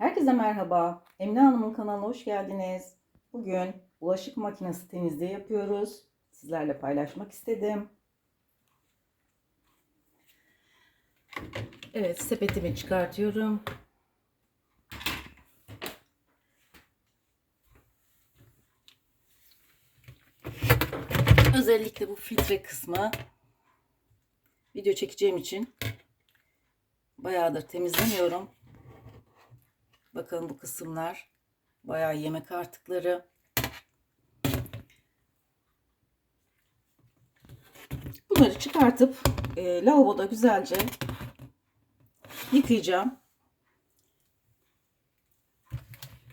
Herkese merhaba. Emine Hanım'ın kanalına hoş geldiniz. Bugün bulaşık makinesi temizliği yapıyoruz. Sizlerle paylaşmak istedim. Evet, sepetimi çıkartıyorum. Özellikle bu filtre kısmı video çekeceğim için bayağıdır temizlemiyorum. Bakın bu kısımlar bayağı yemek artıkları. Bunları çıkartıp e, lavaboda güzelce yıkayacağım.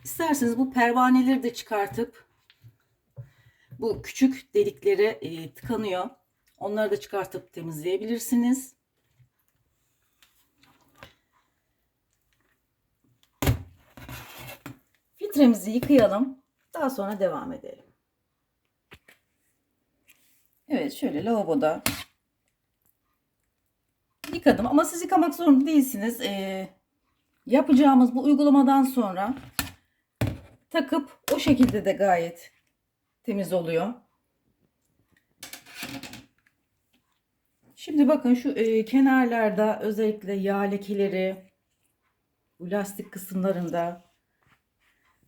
İsterseniz bu pervaneleri de çıkartıp bu küçük delikleri e, tıkanıyor. Onları da çıkartıp temizleyebilirsiniz. Filtremizi yıkayalım. Daha sonra devam edelim. Evet şöyle lavaboda yıkadım ama siz yıkamak zorunda değilsiniz. Ee, yapacağımız bu uygulamadan sonra takıp o şekilde de gayet temiz oluyor. Şimdi bakın şu e, kenarlarda özellikle yağ lekeleri bu lastik kısımlarında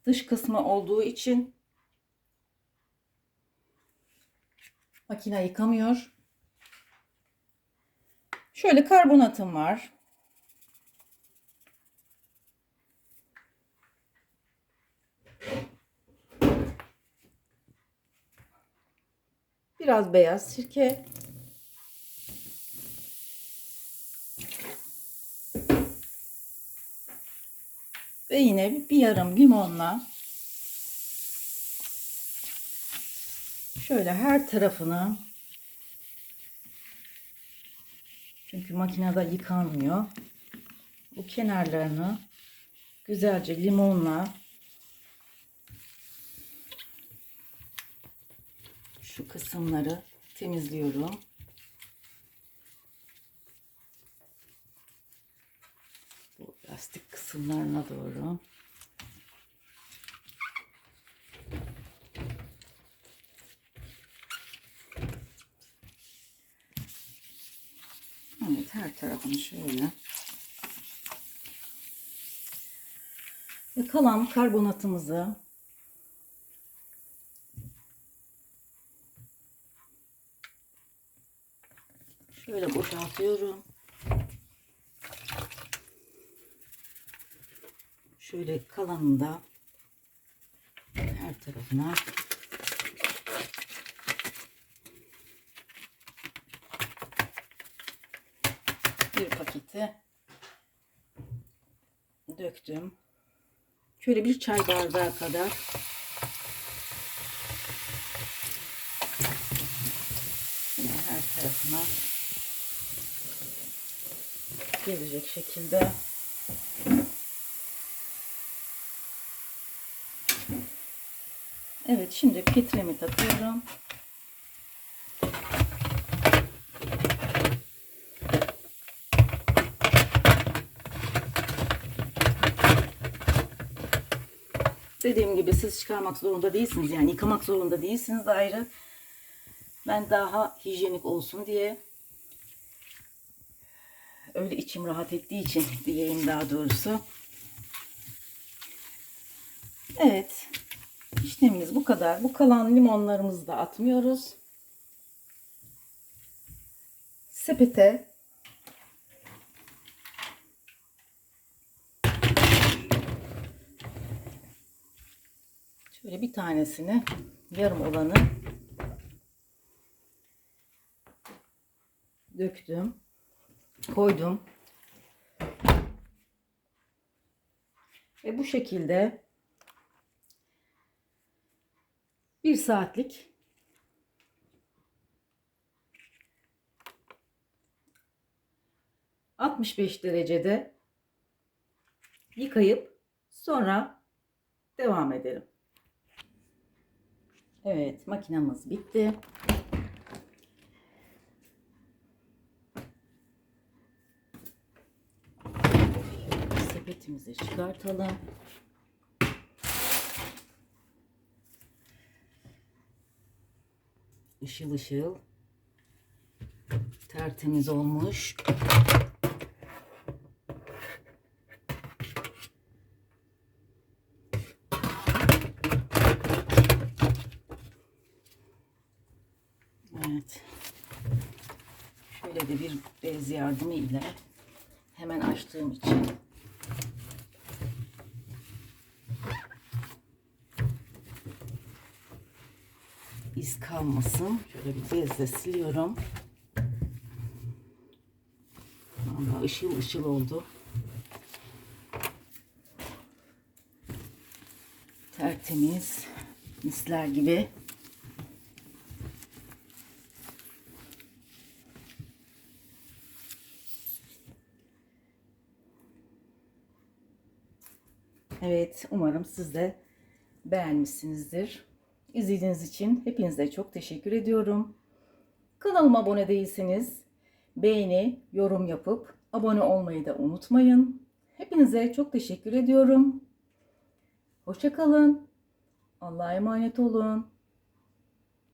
dış kısmı olduğu için makine yıkamıyor. Şöyle karbonatım var. Biraz beyaz sirke. Ve yine bir yarım limonla şöyle her tarafını çünkü makinede yıkanmıyor. Bu kenarlarını güzelce limonla şu kısımları temizliyorum. Bu kısımlarına doğru. Evet her tarafını şöyle. Ve kalan karbonatımızı şöyle boşaltıyorum. Şöyle kalanını da her tarafına bir paketi döktüm. Şöyle bir çay bardağı kadar yine her tarafına gelecek şekilde Evet şimdi filtremi takıyorum. Dediğim gibi siz çıkarmak zorunda değilsiniz. Yani yıkamak zorunda değilsiniz ayrı. Ben daha hijyenik olsun diye öyle içim rahat ettiği için diyeyim daha doğrusu. Evet. İşlemimiz bu kadar. Bu kalan limonlarımızı da atmıyoruz. Sepete şöyle bir tanesini yarım olanı döktüm. Koydum. Ve bu şekilde bir saatlik ...65 derecede... ...yıkayıp... ...sonra... ...devam edelim. Evet makinamız bitti. Şöyle sepetimi Poşetimizi çıkartalım. Işıl ışıl. Tertemiz olmuş. Evet. Şöyle de bir bez yardımı ile hemen açtığım için iz kalmasın. Şöyle bir bezle siliyorum. Vallahi ışıl ışıl oldu. Tertemiz, misler gibi. Evet, umarım siz de beğenmişsinizdir. İzlediğiniz için hepinize çok teşekkür ediyorum. Kanalıma abone değilseniz beğeni, yorum yapıp abone olmayı da unutmayın. Hepinize çok teşekkür ediyorum. Hoşçakalın. Allah'a emanet olun.